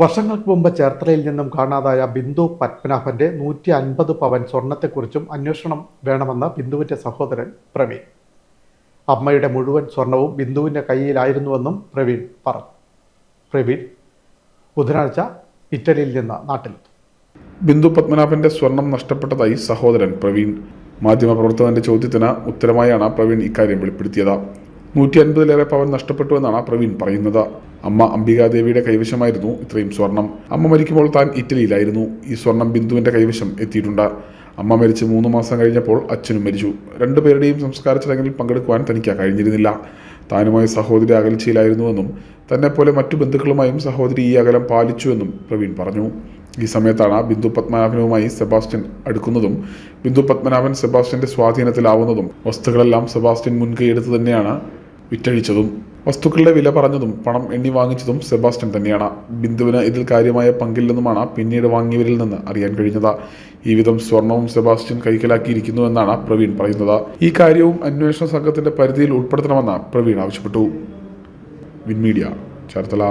വർഷങ്ങൾക്ക് മുമ്പ് ചേർത്തലയിൽ നിന്നും കാണാതായ ബിന്ദു പത്മനാഭന്റെ നൂറ്റി അൻപത് പവൻ സ്വർണത്തെക്കുറിച്ചും അന്വേഷണം വേണമെന്ന് ബിന്ദുവിന്റെ സഹോദരൻ പ്രവീൺ. അമ്മയുടെ മുഴുവൻ സ്വർണവും ബിന്ദുവിന്റെ കയ്യിലായിരുന്നുവെന്നും പ്രവീൺ പറഞ്ഞു. പ്രവീൺ ബുധനാഴ്ച ഇറ്റലിയിൽ നിന്ന് നാട്ടിലെത്തും. ബിന്ദു പത്മനാഭന്റെ സ്വർണം നഷ്ടപ്പെട്ടതായി സഹോദരൻ പ്രവീൺ. മാധ്യമപ്രവർത്തകന്റെ ചോദ്യത്തിന് ഉത്തരമായാണ് പ്രവീൺ ഇക്കാര്യം വെളിപ്പെടുത്തിയത്. നൂറ്റി അൻപതിലേറെ പവൻ നഷ്ടപ്പെട്ടുവെന്നാണ് പ്രവീൺ പറയുന്നത്. അമ്മ അംബികാദേവിയുടെ കൈവശമായിരുന്നു ഇത്രയും സ്വർണം. അമ്മ മരിക്കുമ്പോൾ താൻ ഇറ്റലിയിലായിരുന്നു. ഈ സ്വർണം ബിന്ദുവിന്റെ കൈവശം എത്തിയിട്ടുണ്ട്. അമ്മ മരിച്ച് മൂന്ന് മാസം കഴിഞ്ഞപ്പോൾ അച്ഛനും മരിച്ചു. രണ്ടുപേരുടെയും സംസ്കാര ചടങ്ങിൽ പങ്കെടുക്കുവാൻ തനിക്ക് കഴിഞ്ഞിരുന്നില്ല. താനുമായി സഹോദരി അകൽച്ചയിലായിരുന്നുവെന്നും തന്നെപ്പോലെ മറ്റു ബന്ധുക്കളുമായും സഹോദരി ഈ അകലം പാലിച്ചുവെന്നും പ്രവീൺ പറഞ്ഞു. ഈ സമയത്താണ് ബിന്ദു പത്മനാഭനുമായി സെബാസ്റ്റ്യൻ അടുക്കുന്നതും ബിന്ദു പത്മനാഭൻ സെബാസ്റ്റ്യന്റെ സ്വാധീനത്തിലാവുന്നതും. വസ്തുക്കളെല്ലാം സെബാസ്റ്റ്യൻ മുൻകൈയെടുത്ത് തന്നെയാണ് വിറ്റഴിച്ചതും വസ്തുക്കളുടെ വില പറഞ്ഞതും പണം എണ്ണി വാങ്ങിച്ചതും സെബാസ്റ്റ്യൻ തന്നെയാണ്. ബിന്ദുവിന് ഇതിൽ കാര്യമായ പങ്കില്ലെന്നുമാണ് പിന്നീട് വാങ്ങിയവരിൽ നിന്ന് അറിയാൻ കഴിഞ്ഞത്. ഈ വിധം സ്വർണവും സെബാസ്റ്റ്യൻ കൈക്കലാക്കിയിരിക്കുന്നുവെന്നാണ് പ്രവീൺ പറയുന്നത്. ഈ കാര്യവും അന്വേഷണ സംഘത്തിന്റെ പരിധിയിൽ ഉൾപ്പെടുത്തണമെന്ന് പ്രവീൺ ആവശ്യപ്പെട്ടു. വിൻമീഡിയ ചേർത്തല.